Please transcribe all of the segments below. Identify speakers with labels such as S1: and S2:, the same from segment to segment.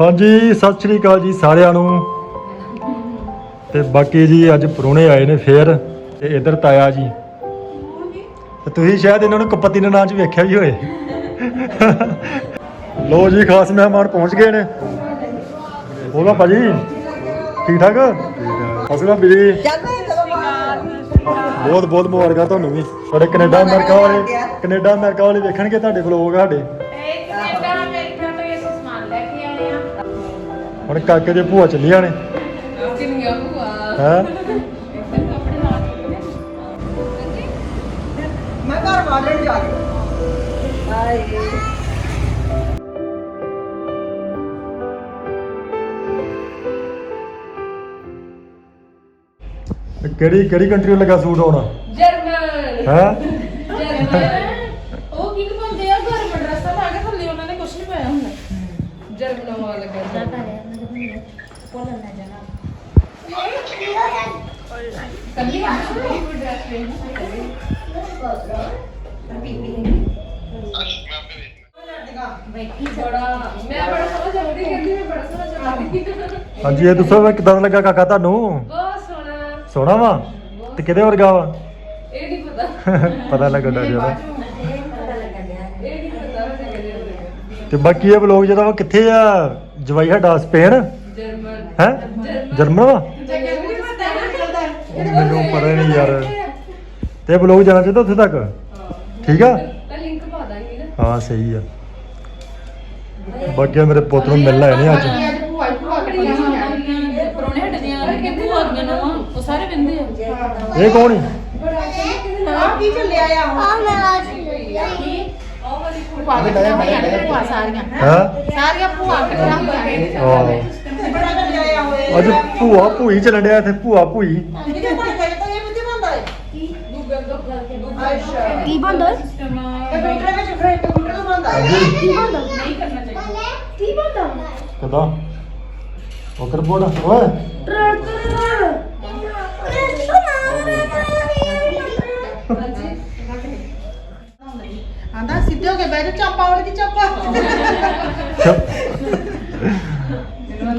S1: ਹਾਂਜੀ, ਸਤਿ ਸ਼੍ਰੀ ਅਕਾਲ ਜੀ ਸਾਰਿਆਂ ਨੂੰ। ਤੇ ਬਾਕੀ ਜੀ ਅੱਜ ਪਰੋਣੇ ਆਏ ਨੇ ਫੇਰ, ਤੇ ਇਧਰ ਤਾਇਆ ਜੀ। ਤੇ ਤੁਸੀਂ ਸ਼ਾਇਦ ਇਹਨਾਂ ਨੂੰ ਕਪੱਤੀ ਦੇ ਨਾਂ 'ਚ ਵੇਖਿਆ ਵੀ ਹੋਏ ਲੋ ਜੀ, ਖਾਸ ਮਹਿਮਾਨ ਪਹੁੰਚ ਗਏ ਨੇ। ਬੋਲੋ ਭਾਜੀ, ਠੀਕ ਠਾਕ? ਅਸਲਾ ਵੀਰੇ ਬਹੁਤ ਬਹੁਤ ਮੁਬਾਰਕਾਂ ਤੁਹਾਨੂੰ ਵੀ। ਤੁਹਾਡੇ ਕੈਨੇਡਾ ਅਮਰੀਕਾ ਵਾਲੇ ਕੈਨੇਡਾ ਅਮਰੀਕਾ ਵਾਲੇ ਵੇਖਣਗੇ ਤੁਹਾਡੇ ਵਲੋਗ ਸਾਡੇ। ਹੁਣ ਕਾਕੇ ਦੇ ਭੂਆ ਚੱਲੀਆਂ ਨੇ।
S2: ਕਿੰਨੀਆਂ ਭੂਆ?
S1: ਹੈ?
S2: ਕੱਪੜੇ ਲਾ ਕੇ
S3: ਮੈਂ ਘਰ ਵਾੜਨ ਜਾ ਕੇ। ਹਾਏ।
S1: ਕਿਹੜੀ ਕਿਹੜੀ ਕੰਟਰੀ ਲੱਗਾ ਸੂਟ ਆਉਣਾ?
S2: ਜਰਮਨ।
S1: ਹੈ?
S2: ਜਰਮਨ। ਹੁੰਦਾ ਜਰਮਨ ਵਾਲਾ ਲੱਗਾ ਕੱਲੀ ਆ ਕੋਈ ਡਰੈਸ ਵੇਖ ਬੜਾ ਮੈਂ ਬੜਾ ਕਹਿੰਦੀ ਮੈਂ
S1: ਹਾਂਜੀ ਇਹ ਦੱਸੋ ਵੀ ਕਿਦਾਂ ਲੱਗਾ ਕਾਕਾ ਤੁਹਾਨੂੰ?
S2: ਬਹੁਤ ਸੋਹਣਾ।
S1: ਸੋਹਣਾ ਵਾ? ਤੇ ਕਿਹਦੇ ਵਰਗਾ ਵਾ?
S2: ਇਹ ਨਹੀਂ ਪਤਾ।
S1: ਪਤਾ ਲੱਗਦਾ ਜਿਹੜਾ
S2: ਇਹ ਨਹੀਂ ਪਤਾ ਮੈਂ ਕਿਹਦੇ ਹੋਵੇ
S1: ਤੇ ਬਾਕੀ ਇਹ ਵਲੋਗ ਜਿਹੜਾ ਵਾ ਕਿੱਥੇ ਆ? ਜਵਾਈ ਸਾਡਾ ਸਪੇਨ?
S2: ਜਰਮਨ
S1: ਹੈ? ਜਰਮਨ ਵਾ? ਉਹ ਮੈਨੂੰ ਪਤਾ ਹੀ ਨਹੀਂ ਯਾਰ। ਤੇ ਵਲੋਗ ਜਾਣਾ ਚਾਹੀਦਾ ਉੱਥੇ ਤੱਕ? ਠੀਕ ਆ?
S2: ਤਾਂ ਲਿੰਕ ਪਾ ਦਾਂਗੀ ਨਾ
S1: ਹਾਂ ਸਹੀ ਆ। ਬਾਕੀ ਮੇਰੇ ਪੁੱਤ ਨੂੰ ਮਿਲਣ ਆਏ ਨੇ ਅੱਜ।
S2: ਪਰੋਣੇ ਹਟਦੀਆਂ ਕਹਿੰਦੇ ਹੋਦੀਆਂ ਨਾ ਉਹ ਸਾਰੇ ਬਿੰਦੇ ਆ
S1: ਇਹ ਕੌਣ ਈ
S3: ਆ ਕੀ ਚੱਲਿਆ ਆ? ਹੁਣ
S2: ਭੂਆ ਦੇ ਭੂਆ ਸਾਰੀਆਂ।
S1: ਹੈ?
S2: ਸਾਰੀਆਂ ਭੂਆ ਇਕੱਠੀਆਂ ਹੋਈਆਂ
S3: ਹੋਏ
S1: ਅੱਜ ਭੂਆ ਭੂਈ ਚੱਲਣ ਡਿਆ ਇੱਥੇ ਭੂਆ ਭੂਈ।
S4: ਕੀ ਬੰਦਾ? ਕੀ ਬੰਦਾ
S2: ਨਹੀਂ ਕਰਨਾ ਚਾਹੀਦਾ
S4: ਕੀ ਬੰਦਾ
S1: ਕਦਾ ਉਹ ਕਰ ਬੋੜਾ ਓਏ
S4: ਟਰੈਕਟਰ
S3: ਆਂਦਾ ਸਿੱਧੇ ਹੋ ਕੇ ਬਹਿ ਜਾ ਚਾਪਾ ਵਾਲੀ ਦੀ ਚਾਪਾ।
S2: ਜਦੋਂ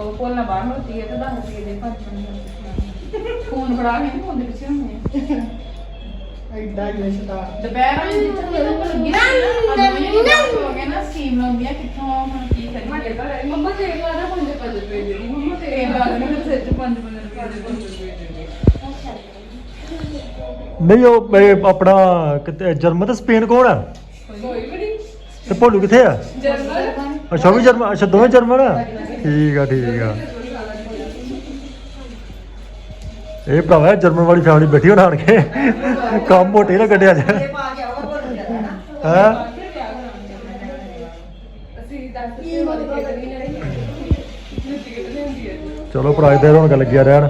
S2: ਉਹ ਕੋਲ ਨਾ ਬਾਹਰ ਹੁੰਦੀ ਹੈ ਤਾਂ ਦੱਸ ਰੁਪਏ ਦੇ ਪੰਜ ਪੰਜ ਫੋਨ ਫੜਾ ਕੇ ਫੋਨ ਦੇ ਪਿੱਛੇ ਹੁੰਦੇ। ਆ
S3: ਐਡਾ ਹੀ ਸ਼ਤਾ
S2: ਦੁਪਹਿਰ ਨੂੰ ਜਿੱਥੇ ਲੋਕ ਲੱਗੇ ਨਾ ਹੋ ਗਏ ਨਾ ਸਕੀਮ ਲਾਉਂਦੀਆਂ ਕਿੱਥੋਂ ਹੁਣ ਕੀ ਕਰੀਏ। ਮੰਮਾ ਤੇਲ ਲਾ ਦਾ 5 5 ਰੁਪਏ ਜਿਹੜੀ ਮੰਮਾ ਤੇਲ ਲਾ ਦੇ ਮੇਰੇ ਸਿਰ 'ਚ 5 5 ਰੁਪਏ ਦੇ 5 ਰੁਪਏ ਦੇ
S1: ਨਹੀਂ, ਉਹ, ਇਹ ਆਪਣਾ ਕਿਤੇ ਜਰਮਨ ਤੇ ਸਪੇਨ ਕੌਣ ਆ?
S2: ਕੋਈ ਵੀ ਨਹੀਂ
S1: ਤੇ ਭੋਲੂ ਕਿੱਥੇ ਆ?
S2: ਜਰਮਨ
S1: ਅੱਛਾ, ਉਹ ਵੀ ਜਰਮਨ, ਅੱਛਾ, ਦੋਵੇਂ ਜਰਮਨ ਆ? ਠੀਕ ਆ ਠੀਕ ਆ। ਇਹ ਭਰਾਵਾ ਜਰਮਨ ਵਾਲੀ ਫੈਮਿਲੀ ਬੈਠੀ ਹੋਣ ਆਣ ਕੇ ਕੰਮ ਮੋਟੇ ਨਾ ਕੱਢਿਆ ਜਾ।
S3: ਇਹ ਪਾ ਕੇ ਆਵਾ ਬੋਲ ਜਾਂਦਾ ਨਾ
S1: ਹੈ?
S2: ਅਸੀਂ ਦੱਸ ਕੇ ਵਾਲੀ ਖੇਡ ਹੈ
S1: ਚਲੋ, ਭਰਾ, ਇਧਰ ਰੌਣਕ ਲੱਗਿਆ ਰਹਿਣ।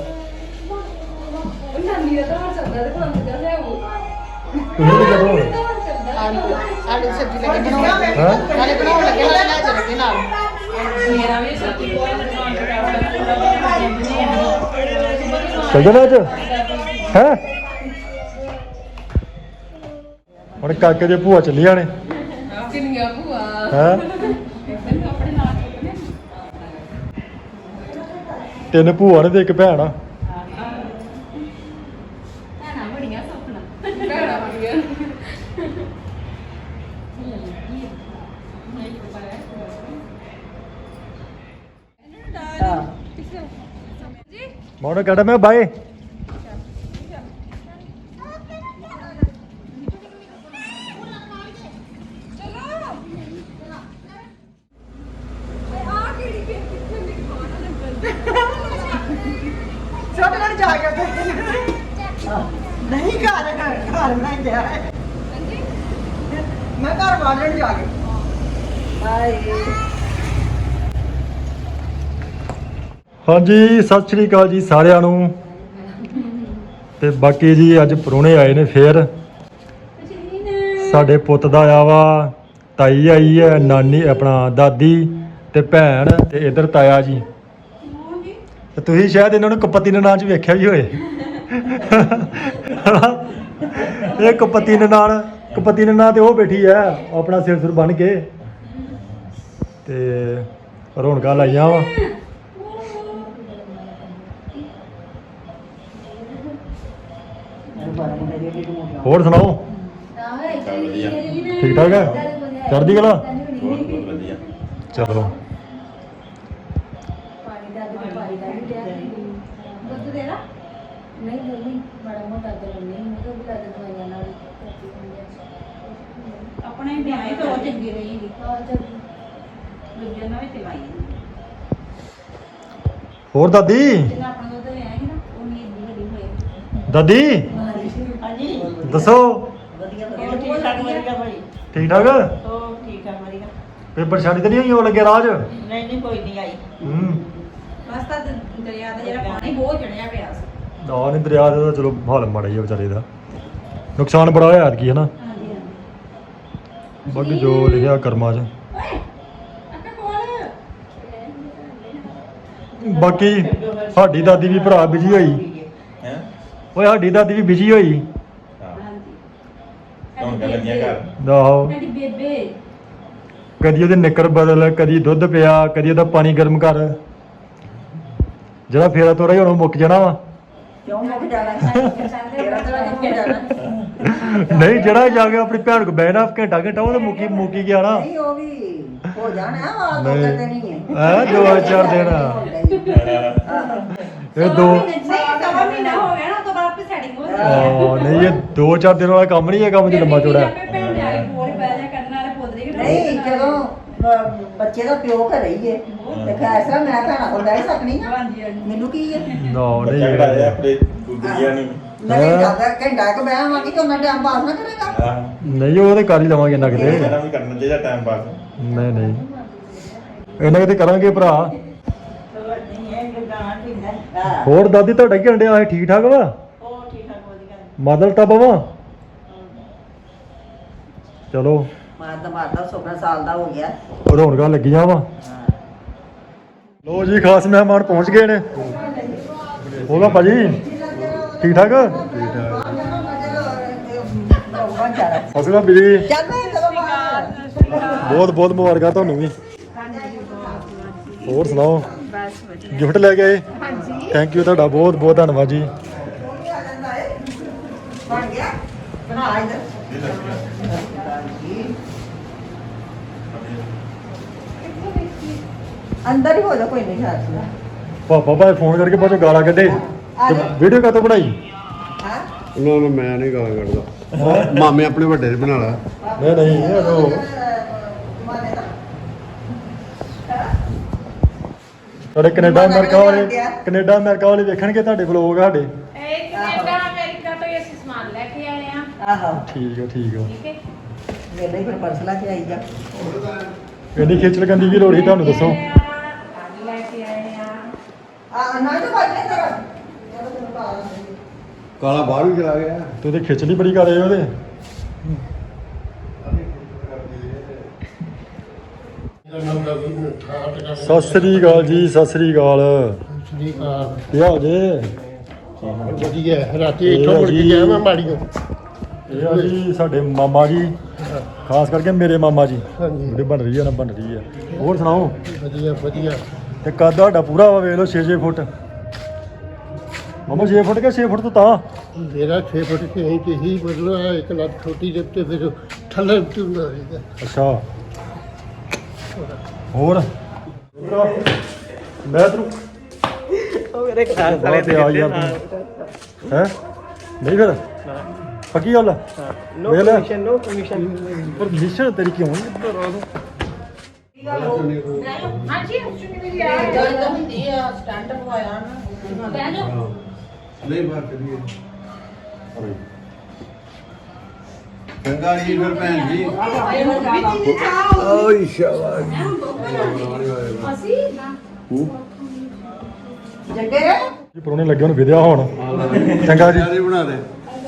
S1: ਤੁਸੀਂ ਵੀ ਕਰੋ।
S2: ਆਲੂ ਆਲੂ ਦੀ ਸਬਜ਼ੀ ਲੱਗੇ
S1: ਹੈਂ?
S2: ਨਾਲੇ ਬਣਾਉਣ ਲੱਗੇ ਨਾਲੇ ਲੈ ਚੱਲਦੇ ਨਾਲ। ਮੇਰਾ ਵੀ ਸਬਜ਼ੀ
S1: ਚੱਲ ਜਾਣਾ ਅੱਜ? ਹੈ? ਹੁਣ ਕਾਕੇ ਦੇ ਭੂਆ ਚੱਲੀਆਂ ਨੇ
S2: ਕਿੰਨੀਆਂ ਭੂਆ?
S1: ਹੈ? ਤਿੰਨ ਭੂਆ ਨੇ ਤੇ ਇੱਕ ਭੈਣ ਆ
S2: ਭੈਣਾਂ ਬੜੀਆਂ ਸੁਪਨਾ ਭੈਣਾਂ ਬੜੀਆਂ
S1: ਮੋੜ ਕਹਦਾ ਮੈਂ ਬਾਏ
S3: ਨਾਲ ਜਾ ਕੇ ਉੱਥੇ ਨਹੀਂ ਘਰ ਘਰ ਮੈਂ ਗਿਆ। ਹੈ ਮੈਂ ਘਰ ਵਾੜਨ ਜਾ ਕੇ। ਹਾਏ।
S1: ਹਾਂਜੀ, ਸਤਿ ਸ਼੍ਰੀ ਅਕਾਲ ਜੀ ਸਾਰਿਆਂ ਨੂੰ। ਤੇ ਬਾਕੀ ਜੀ ਅੱਜ ਪਰੋਣੇ ਆਏ ਨੇ ਫੇਰ। ਸਾਡੇ ਪੁੱਤ ਦਾ ਆਇਆ ਵਾ, ਤਾਈ ਆਈ ਹੈ, ਨਾਨੀ, ਆਪਣਾ ਦਾਦੀ ਤੇ ਭੈਣ ਤੇ ਇਧਰ ਤਾਇਆ ਜੀ। ਤੇ ਤੁਸੀਂ ਸ਼ਾਇਦ ਇਹਨਾਂ ਨੂੰ ਕਪੱਤੀ ਦੇ ਨਾਂ 'ਚ ਵੇਖਿਆ ਵੀ ਹੋਏ ਇਹ ਕਪੱਤੀ ਦੇ ਨਾਲ, ਕਪੱਤੀ ਦੇ ਨਾਂ ਤੇ ਉਹ ਬੈਠੀ ਆ ਆਪਣਾ ਸਿਰ ਸੁਰ ਬਣ ਕੇ। ਤੇ ਰੌਣਕਾਂ ਲਾਈਆਂ ਵਾ। ਹੋਰ ਸੁਣਾਓ? ਠੀਕ ਠਾਕ ਹੈ? ਚੜ੍ਹਦੀ ਕਲਾ?
S5: ਬਹੁਤ ਬਹੁਤ ਵਧੀਆ
S1: ਚਲੋ।
S4: ਪਾਣੀ ਦਾ ਤੇ ਪਾਣੀ ਦਾ ਵੀ ਦਿਆ ਦੁੱਧ ਦੇਣਾ ਨਹੀਂ ਨਹੀਂ ਬੜਾ ਮੋਟਾ ਤੇ ਨਹੀਂ ਮੈਂ ਤਾਂ ਬੁਲਾ ਦੇ ਦਵਾਈਆਂ ਨਾਲ
S2: ਆਪਣੇ ਵਿਆਹੇ ਤੋਂ ਚੰਗੀ ਰਹੀ
S4: ਹਾਂ ਚੱਲ
S2: ਦੂਜੇ ਨਾਲ ਵੀ ਚਲਾਈ
S1: ਹੋਰ ਦਾਦੀ?
S2: ਜਿੰਨਾ ਆਪਣਾ ਦੁੱਧ ਲਿਆ ਸੀ ਨਾ ਉਹ ਨਹੀਂ ਇੰਨੀ ਵੱਡੀ ਹੋਈ।
S1: ਦਾਦੀ? ਦੱਸੋ?
S3: ਵਧੀਆ ਵਧੀਆ। ਠੀਕ ਠਾਕ ਵਧੀਆ ਭਾਈ?
S1: ਠੀਕ ਠਾਕ?
S3: ਉਹ ਠੀਕ ਠਾਕ ਵਧੀਆ।
S1: ਪੇਪਰ ਛਾਣੀ ਤੇ ਨਹੀਂ ਹੋਈ ਉਹ ਲੱਗੇ ਰਾਜ?
S3: ਨਹੀਂ ਨਹੀਂ ਕੋਈ ਨਹੀਂ ਆਈ।
S1: ਹੂੰ।
S2: ਬਸ ਤਾਂ ਦ- ਦਰਿਆ ਦਾ ਜਿਹੜਾ ਪਾਣੀ ਬਹੁਤ ਚੜਿਆ ਪਿਆ ਸੀ।
S1: ਨਾ ਨਹੀਂ ਦਰਿਆ ਦਾ ਤਾਂ ਚਲੋ ਹਾਲ ਮਾੜਾ ਹੀ ਆ ਵਿਚਾਰੇ ਦਾ। ਨੁਕਸਾਨ ਬੜਾ ਹੋਇਆ ਐਤਕੀ ਹੈ ਨਾ
S2: ਹਾਂਜੀ ਹਾਂਜੀ।
S1: ਬਾਕੀ ਜੋ ਲਿਖਿਆ ਕਰਮਾਂ 'ਚ। ਬਾਕੀ ਸਾਡੀ ਦਾਦੀ ਵੀ ਭਰਾ ਬਿਜ਼ੀ ਹੋਈ।
S5: ਹੈ?
S1: ਓਏ ਸਾਡੀ ਦਾਦੀ ਵੀ ਬਿਜ਼ੀ ਹੋਈ।
S5: ਲੱਗੀਆਂ ਘਰ।
S2: ਬੇਬੇ।
S1: ਕਦੀ ਉਹਦੇ ਨਿੱਕਰ ਬਦਲ ਕਦੀ ਦੁੱਧ ਪਿਆ ਕਦੀ ਉਹਦਾ ਪਾਣੀ ਗਰਮ ਕਰ। ਜਿਹੜਾ ਫੇਰਾ ਤੋਰਾ ਹੀ ਹੁਣ ਉਹ ਮੁੱਕ ਜਾਣਾ ਵਾ।
S3: ਕਿਉਂ ਮੁੱਕ ਜਾਣਾ? ਤੇਰਾ ਤਾਂ ਮੁੱਕ ਜਾਣਾ।
S1: ਨਹੀਂ ਜਿਹੜਾ ਜਾ ਕੇ ਆਪਣੀ ਭੈਣ ਕੋ ਬਹਿਣਾ ਘੰਟਾ ਘੰਟਾ ਉਹ ਤਾਂ ਮੁੱਕੀ ਮੁੱਕੀ ਗਿਆ ਨਾ।
S3: ਨਹੀਂ ਉਹ ਵੀ ਹੋ ਜਾਣਾ ਆ
S1: ਨਹੀਂ।
S3: ਹੈ
S1: ਦੋ ਚਾਰ ਦਿਨ। ਇਹ ਦੋ
S2: ਨਹੀਂ ਸਵਾ ਮਹੀਨਾ ਹੋ ਗਿਆ ਨਾ ਉਹ ਤੋਂ ਬਾਅਦ ਆਪੇ ਸੈਟਿੰਗ ਹੋ ਜਾਂਦੀ
S1: ਆ ਨਹੀਂ ਇਹ ਦੋ ਚਾਰ ਦਿਨ ਵਾਲਾ ਕੰਮ ਨਹੀਂ ਹੈ ਕੰਮ ਚ ਲੰਮਾ ਚੌੜਾ। ਹੈ।
S2: ਆਪੇ ਭੈਣ ਜਾ ਕੇ ਕੋਲ ਬਹਿ ਜਾ ਕਰਨ ਵਾਲੇ ਪੁੱਤਰੇ ਕਿ
S3: ਨਹੀਂ ਜਦੋਂ ਅਹ, ਬੱਚੇ ਦਾ ਪਿਓ ਘਰੇ ਹੀ ਹੈ। ਤੇ ਖੈਸਰਾ ਮੈਂ ਭੈਣਾ ਕੋਲ ਬਹਿ ਸਕਣੀ ਆ।
S2: ਹਾਂਜੀ ਹਾਂਜੀ।
S3: ਮੈਨੂੰ ਕੀ ਹੈ?
S1: ਨਾ
S5: ਬੱਚਾ
S1: ਨਹੀਂ
S5: ਕਿਹੜਾ ਹੈ ਆਪਣੇ ਗੁੱਡੀਆਂ ਨੂੰ।
S3: ਮੈਂ ਘੰਟਾ ਘੰਟਾ ਕੁ ਬਹਿਵਾਂਗੀ ਤੇ ਉਹਨਾਂ ਟਾਈਮ ਪਾਸ ਨਾ ਕਰੇਗਾ।
S5: ਹਾਂ।
S1: ਨਹੀਂ ਉਹ ਤੇ ਕਰ ਹੀ ਲਵਾਂਗੇ ਇੰਨਾ ਕਿਤੇ
S5: ਇਹਨਾਂ ਵੀ ਕਰਨਾ ਚਾਹੀਦਾ ਟਾਈਮ ਪਾਸ
S1: ਨਹੀਂ ਨਹੀਂ। ਇਹਨਾਂ ਕਿਤੇ ਕਰਾਂਗੇ ਭਰਾ।
S3: ਗਾਣਾ ਠੀਕ ਹੈ।
S1: ਹੋਰ ਦਾਦੀ ਤੁਹਾਡਾ ਕੀ ਅੰਡਿਆ ਹੈ ਠੀਕ ਠਾਕ ਵਾ?
S3: ਉਹ ਠੀਕ ਠਾਕ ਵਧੀਆ।
S1: ਮਾਦਲ ਟੱਬ ਵਾ ਚਲੋ।
S3: ਮਾਰਦਾ ਮਾਰਦਾ ਸੁਪਨਾ ਸਾਲ ਦਾ ਹੋ ਗਿਆ।
S1: ਰੌਣਕਾਂ ਲੱਗੀਆਂ ਵਾ। ਲੋ ਜੀ ਖਾਸ ਮਹਿਮਾਨ ਪਹੁੰਚ ਗਏ ਨੇ। ਹੋਗਾ ਭਾਜੀ ਠੀਕ ਠਾਕ? ਅਸਲਾ ਬੀਜੀ ਬਹੁਤ ਬਹੁਤ ਮੁਬਾਰਕਾਂ ਤੁਹਾਨੂੰ ਵੀ। ਹੋਰ ਸੁਣਾਓ? ਗਿਫਟ ਲੈ ਕੇ ਆਏ? ਹਾਂਜੀ। ਥੈਂਕ ਯੂ ਤੁਹਾਡਾ ਬਹੁਤ ਬਹੁਤ ਧੰਨਵਾਦ ਜੀ।
S3: ਬਣ ਗਿਆ। ਬਣਾ ਇਧਰ ਅੰਦਰ ਹੀ ਹੋ ਜਾ ਕੋਈ ਨਹੀਂ ਖਾਸ
S1: ਪਾਪਾ ਭਾਈ ਫੋਨ ਕਰਕੇ ਬਾਅਦ ਚੋਂ ਗਾਲਾਂ ਕੱਢੇ। ਵੀਡੀਓ ਕਾਤੋਂ ਬਣਾਈ?
S3: ਹਾਂ?
S6: ਨਾ ਨਾ ਮੈਂ ਨਹੀਂ ਗਾਲਾਂ ਕੱਢਦਾ। ਮਾਮੇ ਆਪਣੇ ਵੱਡੇ ਦੇ ਬਣਾ ਲਾ।
S1: ਨਹੀਂ ਨਹੀਂ ਇਹ ਉਹ ਤੁਹਾਡੇ ਕੈਨੇਡਾ ਅਮਰੀਕਾ ਵਾਲੇ ਕੈਨੇਡਾ ਅਮਰੀਕਾ ਵਾਲੇ ਵੇਖਣਗੇ ਤੁਹਾਡੇ ਵਲੋਗ ਸਾਡੇ।
S2: ਇਹ ਕੈਨੇਡਾ ਅਮਰੀਕਾ ਤੋਂ ਹੀ ਅਸੀਂ ਸਮਾਨ ਲੈ ਕੇ ਆਏ ਆ
S3: ਆਹੋ।
S1: ਠੀਕ ਆ ਠੀਕ
S2: ਹੈ।
S3: ਵੇਲੇ ਹੀ ਫਿਰ ਪਰਸਲਾ ਕੇ ਆਈ ਜਾ
S1: ਕਿੰਨੀ ਖੇਚਲ ਕਰਨ ਦੀ ਕੀ ਲੋੜ ਸੀ ਤੁਹਾਨੂੰ ਦੱਸੋ?
S2: ਲੈ ਕੇ ਆਏ ਆ
S3: ਆ ਨਾ ਤਾਂ ਨਹੀਂ ਕਰ
S6: ਕਾਲਾ ਬਾਹਰ ਵੀ ਚਲਾ ਗਿਆ।
S1: ਤੇ ਉਹਦੇ ਖੇਚਲੀ ਬੜੀ ਕਰ ਰਹੇ ਉਹਦੇ। ਸਤਿ ਸ੍ਰੀ ਅਕਾਲ ਜੀ ਸਤਿ ਸ੍ਰੀ ਅਕਾਲ। ਕੀ ਹਾਲ ਜੇ?
S7: ਵਧੀਆ ਰਾਤੀ
S1: ਇਹ
S7: ਇੱਥੋਂ ਮੁੜ ਕੇ
S1: ਜੀ।
S7: ਗਿਆ ਮੈਂ ਮਾੜੀਓ
S1: ਇਹ ਆ ਜੀ ਸਾਡੇ ਮਾਮਾ ਜੀ ਖਾਸ ਕਰਕੇ ਮੇਰੇ ਮਾਮਾ ਜੀ। ਜਿਹੜੇ ਬਣ ਰਹੀ ਆ ਨਾ ਬਣ ਰਹੀ ਆ। ਹੋਰ ਸੁਣਾਓ?
S7: ਵਧੀਆ ਵਧੀਆ।
S1: ਤੇ ਕੱਦ ਤੁਹਾਡਾ ਪੂਰਾ ਵਾ ਵੇਖ ਲਓ 6-6 ਫੁੱਟ। ਮਾਮਾ 6 ਫੁੱਟ ਕੇ 6 ਫੁੱਟ ਤੋਂ ਤਾਂ।
S7: ਮੇਰਾ 6 ਫੁੱਟ ਕੇ ਇੰਚ ਹੀ ਮਤਲਬ ਇੱਕ ਲੱਤ ਛੋਟੀ ਜਿਹੀ ਤੇ ਫਿਰ ਥੱਲੇ ਟੁੰਦਾ ਰਹੇਗਾ
S1: ਅੱਛਾ। ਹੋਰ? ਮੈਂ ਤੈਨੂੰ
S3: ਉਹ ਮੇਰੇ
S1: ਆ ਯਾਰ ਤੂੰ ਹੈ? ਨਹੀਂ ਫਿਰ? ਪੱਕੀ ਗੱਲ no commission no commission permission ਤੇਰੀ ਕਿਉਂ ਨਹੀਂ
S2: ਹਾਂਜੀ ਚੁਣੀ ਮੇਰੀ ਆ
S3: ਜਦੋਂ ਹੁੰਦੀ ਆ ਸਟੈਂਡ ਪਵਾਇਆ ਨਾ।
S2: ਬਹਿ ਜਾਓ।
S6: ਨਹੀਂ ਬਾਤ ਕਰੀਏ ਚੰਗਾ ਜੀ ਫਿਰ ਭੈਣ ਜੀ। ਓਏ ਸ਼ਾਬਾਸ਼।
S2: ਅਸੀਂ
S3: ਜੱਗੇ?
S1: ਜੀ ਪਰੋਣੇ ਲੱਗੇ ਹੁਣ ਵਿਦਿਆ ਹੋਣ। ਚੰਗਾ ਜੀ।
S6: ਜੀ ਬਣਾ ਦੇ।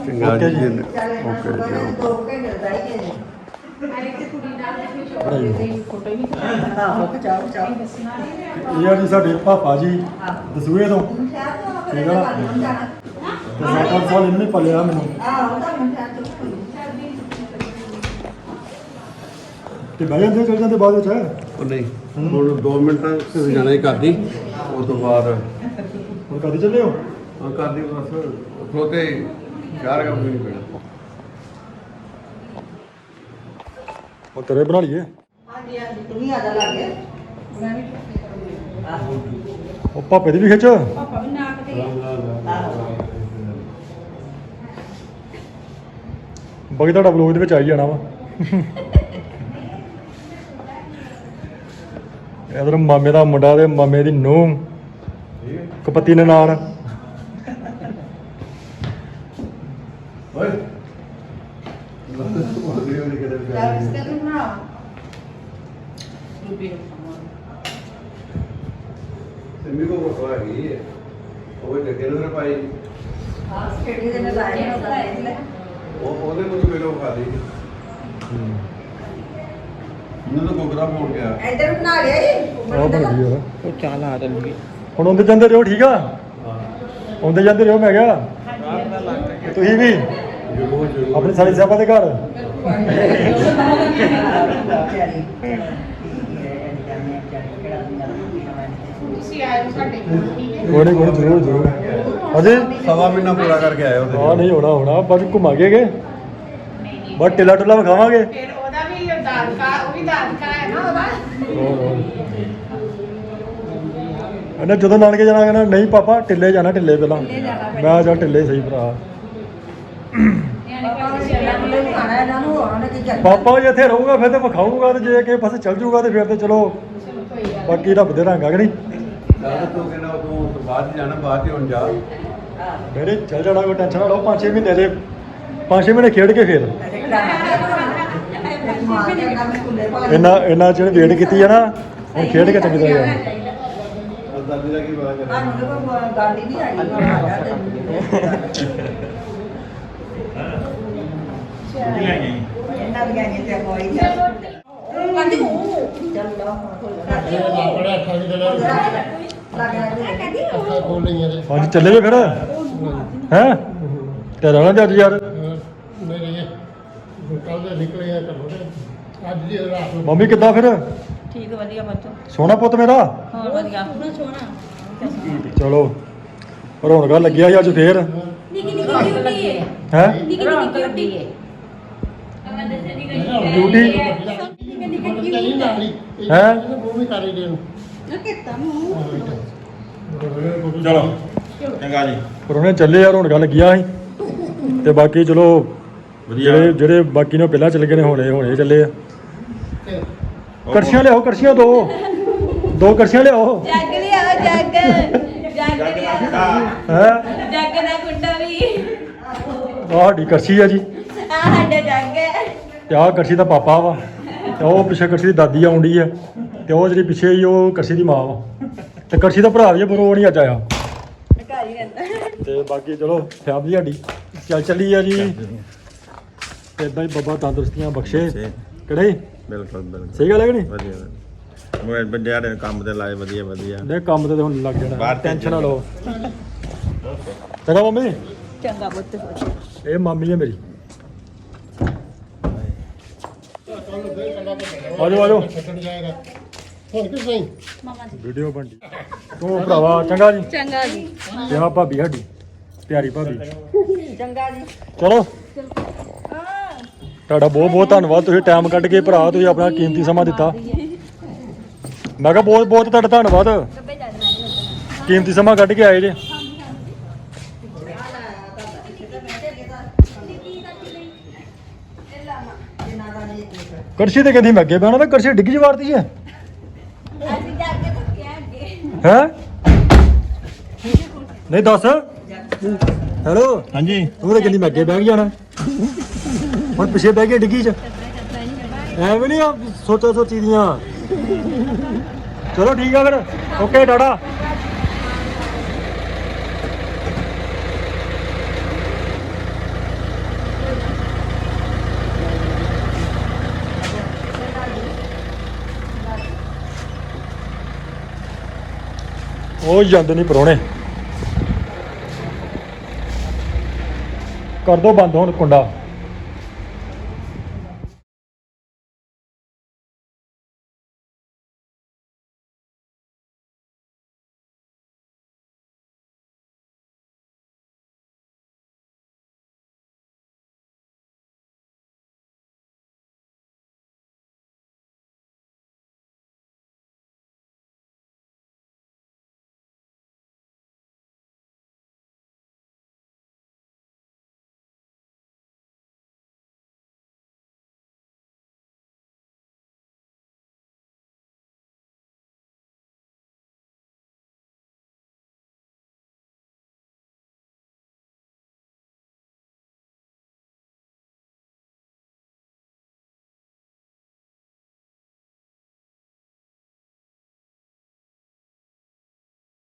S6: ਚੰਗਾ
S1: ਓਕੇ
S6: ਜੀ।
S1: ਜੀ।
S6: ਓਕੇ ਜੀ
S3: ਦੋ ਘੰਟੇ ਲਾਈ ਗਏ ਆਹੋ ਚਾਹ ਚਾਹ
S1: ਇਹ ਆ ਜੀ ਸਾਡੇ ਪਾਪਾ ਜੀ ਦਸੂਏ ਤੋਂ। ਠੀਕ ਆ ਤੇ ਅੱਠ ਸਾਲ ਇਹਨੇ ਪਲਿਆ ਮੈਨੂੰ।
S3: ਆਹੋ ਤਾਂ ਮੈਂ
S1: ਤੇ ਬਹਿ ਜਾਂਦੇ ਚਲ ਜਾਂਦੇ ਬਾਅਦ ਵਿੱਚ
S6: ਉਹ ਨਹੀਂ ਹੁਣ 2 ਮਿੰਟਾਂ ਤੇ ਜਾਣਾ ਹੀ ਕਰਦੀ ਉਸ ਤੋਂ ਬਾਅਦ
S1: ਹੁਣ ਕਦੀ ਚੱਲੇ ਹੋ?
S6: ਹਾਂ ਕਰਦੀ ਬਸ ਖਲੋਤੇ ਚਾਰ ਕੰਮ ਨਹੀਂ ਪੈਣਾ।
S1: ਉਹ ਤੇਰੇ ਬਣਾ ਲਈਏ।
S3: ਹਾਂਜੀ ਹਾਂਜੀ ਤੂੰ ਵੀ ਆ ਜਾ ਲਾਗੇ
S1: ਉਹ ਪਾਪੇ ਦੀ ਵੀ ਖਿੱਚ।
S2: ਪਾਪਾ ਵੀ ਨਾਕ ਤੇ।
S1: ਬਾਕੀ ਤੁਹਾਡਾ ਵਲੋਗ ਦੇ ਵਿੱਚ ਆਈ ਜਾਣਾ ਵਾ। ਇਧਰ ਮਾਮੇ ਦਾ ਮੁੰਡਾ ਤੇ ਮਾਮੇ ਦੀ ਨੂੰਹ। ਕਪੱਤੀ ਨੇ ਨਾਲ।
S6: ਓਏ।
S3: ਚੱਲ ਇਸ ਤੇ ਬਣਾ।
S2: ਰੂਬੀ ਨੂੰ
S6: ਸਿੰਮੀ ਕੋ ਕੋਲ ਹੈਗੀ ਹੈ ਉਹ ਜੱਗੇ ਨੂੰ ਨਾ ਪਾਈ
S3: ਹਾਂ ਸਟੇਡੀ ਦੇ ਨਾਲ ਆਏ ਨਾ
S6: ਉਹ ਉਹਦੇ ਕੋਲ ਵੀਡੀਓ ਖਾ ਲਈ। ਇਹਨਾਂ ਤੋਂ ਕੋਕਰਾ ਮੋੜ ਗਿਆ।
S3: ਇੱਧਰ ਬਣਾ ਲਿਆ ਜੀ।
S1: ਆਹ ਬਣ ਗਈ ਯਾਰ
S8: ਉਹ ਚਾਹ ਲਾ ਦੇਣਗੇ
S1: ਹੁਣ ਜਾਂਦੇ ਰਹੋ ਠੀਕ ਆ? ਆਉਂਦੇ ਜਾਂਦੇ ਰਹੋ ਮੈਂ ਕਿਹਾ। ਤੁਸੀਂ ਵੀ? ਆਪਣੇ ਸਾਲੀ ਸਾਹਿਬਾਂ ਦੇ ਘਰ?
S2: ਹੋ ਹੈ?
S1: ਕੋਈ ਨੀ, ਜ਼ਰੂਰ ਜ਼ਰੂਰ। ਹਾਂਜੀ
S6: ਸਵਾ ਮਹੀਨਾ ਪੂਰਾ ਕਰਕੇ ਆਏ ਉਹਦੇ
S1: ਹਾਂ ਨਹੀਂ ਹੋਣਾ ਹੋਣਾ ਬਸ ਘੁੰਮਾਂਗੇ ਕੇ ਬਸ ਟਿੱਲਾ ਟੁੱਲਾ ਵਿਖਾਵਾਂਗੇ।
S2: ਫਿਰ ਉਹਦਾ ਵੀ ਦਾਦਕਾ ਉਹ ਵੀ ਦਾਦਕਾ ਹੈ ਨਾ ਉਹਦਾ।
S1: ਇਹਨੇ ਜਦੋਂ ਨਾਨਕੇ ਜਾਣਾ ਕਹਿੰਦਾ ਨਹੀਂ ਪਾਪਾ ਟਿੱਲੇ ਜਾਣਾ ਟਿੱਲੇ ਪਹਿਲਾਂ। ਮੈਂ ਜਾ ਟਿੱਲੇ ਸਹੀ ਭਰਾ।
S3: ਖਾਣਾ ਇਹਨਾਂ ਨੂੰ ਉਹਨਾਂ ਨੇ ਕੀ ਕਰਨਾ
S1: ਪਾਪਾ ਜੇ ਇੱਥੇ ਰਹੂਗਾ ਫਿਰ ਤੇ ਵਿਖਾਊਗਾ ਤੇ ਜੇ ਕਿਸੇ ਪਾਸੇ ਚੱਲ ਜਾਊਗਾ ਤੇ ਫਿਰ ਤੇ ਚਲੋ ਬਾਕੀ ਰੱਬ ਦੇ ਰੰਗ ਆ ਕਿ ਨਹੀਂ?
S6: ਜਦ ਤੂੰ ਕਹਿੰਦਾ ਤੂੰ ਤੂੰ ਬਾਅਦ ਚ ਜਾਣਾ ਬਾਅਦ ਚ ਹੁਣ ਜਾ।
S1: ਮੇਰੇ ਚੱਲ ਜਾਣਾ ਕੋਈ ਟੈਨਸ਼ਨ ਨਾ ਲਓ 5-6 ਮਹੀਨੇ ਦੇ 5-6 ਮਹੀਨੇ ਖੇਡ ਕੇ ਫਿਰ। ਇੰਨਾ ਇੰਨਾ ਚਿਰ ਵੇਟ ਕੀਤੀ ਆ ਨਾ ਹੁਣ ਖੇਡ ਕੇ ਚੰਗੀ ਤਰ੍ਹਾਂ ਜਾਣਾ
S6: ਦਾਦੀ ਦਾ ਕੀ ਪਤਾ ਕਰੇ
S3: ਗਾਡੀ ਨਹੀਂ ਆਈ ਇਹਨਾਂ ਦੀਆਂ ਨਹੀਂ ਤੇ ਕੋਈ ਨਹੀਂ ਕੰਦੀ
S7: ਨੇ
S1: ਹਾਂਜੀ ਚੱਲੇ ਜੇ ਫਿਰ ਹੈ? ਤੇ ਰਹਿਣਾ ਜੱਜ ਯਾਰ।
S7: ਨਿਕਲੇ ਆ ਘਰੋਂ ਤੇ ਅੱਜ ਦੀ ਰਾਤ ਨੂੰ।
S1: ਮੰਮੀ ਕਿੱਦਾਂ ਫਿਰ?
S4: ਠੀਕ ਵਧੀਆ ਬੱਚੋ
S1: ਸੋਹਣਾ ਪੁੱਤ ਮੇਰਾ?
S4: ਹਾਂ ਵਧੀਆ। ਸੋਹਣਾ
S1: ਚਲੋ ਰੌਣਕਾਂ ਲੱਗਿਆ ਸੀ ਅੱਜ ਫੇਰ?
S4: ਨਿੱਕੀ ਨਿੱਕੀ ਬਿਊਟੀ ਹੈ
S1: ਹੈ?
S4: ਨਿੱਕੀ ਨਿੱਕੀ ਬਿਊਟੀ ਹੈ
S1: ਡਿਊਟੀ?
S7: ਹੀ।
S1: ਹੈਂ?
S7: ਉਹ ਵੀ ਕਰੇ ਦੇਣ
S5: ਚਲੋ ਚੰਗਾ ਜੀ।
S1: ਪਰ ਉਹਨੇ ਚੱਲੇ ਆ ਰੌਣਕਾਂ ਲੱਗਿਆ ਸੀ ਤੇ ਬਾਕੀ ਚਲੋ
S5: ਵਧੀਆ।
S1: ਜਿਹੜੇ ਜਿਹੜੇ ਬਾਕੀ ਨੇ ਪਹਿਲਾਂ ਚੱਲ ਗਏ ਨੇ ਹੁਣੇ ਹੁਣੇ ਚੱਲੇ ਆ। ਕਰਸੀਆਂ ਲਿਆਓ ਕਰਸੀਆਂ ਦੋ। ਦੋ ਕਰਸੀਆਂ ਲਿਆਓ।
S4: ਜੱਗ ਲਿਆਓ ਜੱਗ। ਜੱਗ ਲਿਆਓ।
S1: ਹੈ?
S4: ਜੱਗ ਦਾ ਕੁੰਡਾ ਵੀ।
S1: ਆਹ ਸਾਡੀ ਕਰਸੀ ਆ ਜੀ।
S4: ਆ ਸਾਡਾ ਜੱਗ ਹੈ।
S1: ਤੇ ਆਹ ਕਰਸੀ ਦਾ ਪਾਪਾ ਵਾ। ਤੇ ਉਹ ਪਿੱਛੇ ਕਰਸੀ ਦੀ ਦਾਦੀ ਆਉਂਦੀ ਆ। ਤੇ ਉਹ ਜਿਹੜੀ ਪਿੱਛੇ ਹੀ ਉਹ ਕਰਸੀ ਦੀ ਮਾਂ ਵਾ। ਤੇ ਕਰਸੀ ਦਾ ਭਰਾ ਵੀ ਆ, ਪਰ ਉਹ ਨਹੀਂ ਅੱਜ ਆਇਆ।
S4: ਘਰ ਹੀ ਰਹਿੰਦਾ।
S1: ਤੇ ਬਾਕੀ ਚਲੋ ਫੈਮਿਲੀ ਸਾਡੀ। ਚੱਲ ਚੱਲੀ ਆ ਜੀ। ਤੇ ਇਦਾਂ ਹੀ ਬੱਬਾ ਤੰਦਰੁਸਤੀਆਂ ਬਖਸ਼ੇ। ਕਿਹੜੇ?
S5: ਬਿਲਕੁਲ ਬਿਲਕੁਲ।
S1: ਸਹੀ ਗੱਲ ਹੈ ਕਿ ਨਹੀਂ?
S5: ਵਧੀਆ ਵਧੀਆ। ਮੈਂ ਬੰਦਿਆਂ ਦੇ ਕੰਮ ਤੇ ਲਾਏ ਵਧੀਆ ਵਧੀਆ।
S1: ਦੇ ਕੰਮ ਤੇ ਤਾਂ ਹੁਣ ਲੱਗ ਜਾਣਾ।
S5: ਬਾਹਰ
S1: ਟੈਨਸ਼ਨ ਨਾ ਲਓ। ਚੰਗਾ ਮੰਮੀ।
S4: ਚੰਗਾ ਪੁੱਤ।
S1: ਇਹ ਮਾਮੀ ਹੈ ਮੇਰੀ। ਆਜੋ ਆਜੋ। ਵੀਡੀਓ ਬਣਦੀ ਤੂੰ ਭਰਾਵਾ ਚੰਗਾ ਜੀ।
S4: ਚੰਗਾ ਜੀ।
S1: ਤੇ ਭਾਬੀ ਸਾਡੀ ਪਿਆਰੀ ਭਾਬੀ।
S3: ਚੰਗਾ ਜੀ।
S1: ਚਲੋ। ਤੁਹਾਡਾ ਬਹੁਤ ਬਹੁਤ ਧੰਨਵਾਦ। ਤੁਸੀਂ ਟਾਈਮ ਕੱਢ ਕੇ ਭਰਾ ਤੁਸੀਂ ਆਪਣਾ ਕੀਮਤੀ ਸਮਾਂ ਦਿੱਤਾ। ਮੈਂ ਕਿਹਾ ਬਹੁਤ ਬਹੁਤ ਤੁਹਾਡਾ ਧੰਨਵਾਦ। ਕੀਮਤੀ ਸਮਾਂ ਕੱਢ ਕੇ ਆਏ ਜੇ। ਕਰਸ਼ੀ ਤੇ ਕਹਿੰਦੀ ਮੈਂ ਅੱਗੇ ਬਹਿਣਾ ਤਾਂ ਕਰਸ਼ੀ ਡਿੱਗੀ ਜਵਾਰਦੀ ਹੈ
S4: ਅਸੀਂ ਜੱਗ ਤੋਂ ਕਿਹਾ ਅੱਗੇ
S1: ਹੈ? ਨਹੀਂ ਦੱਸ। ਹੈਲੋ?
S5: ਹਾਂਜੀ।
S1: ਤੂੰ ਤਾਂ ਕਹਿੰਦੀ ਮੈਂ ਅੱਗੇ ਬਹਿ ਜਾਣਾ। ਹੁਣ ਪਿੱਛੇ ਬਹਿ ਕੇ ਡਿੱਗੀ ਚ। ਐਵੇਂ ਨਹੀਂ ਆ, ਸੋਚੋ ਸੋਚੀ ਦੀਆਂ। ਚਲੋ ਠੀਕ ਆ ਫਿਰ। ਓਕੇ ਡਾੜਾ ਉਹ ਜਾਂਦੇ ਨਹੀਂ ਪਰੋਣੇ। ਕਰ ਦੋ ਬੰਦ ਹੁਣ ਕੁੰਡਾ।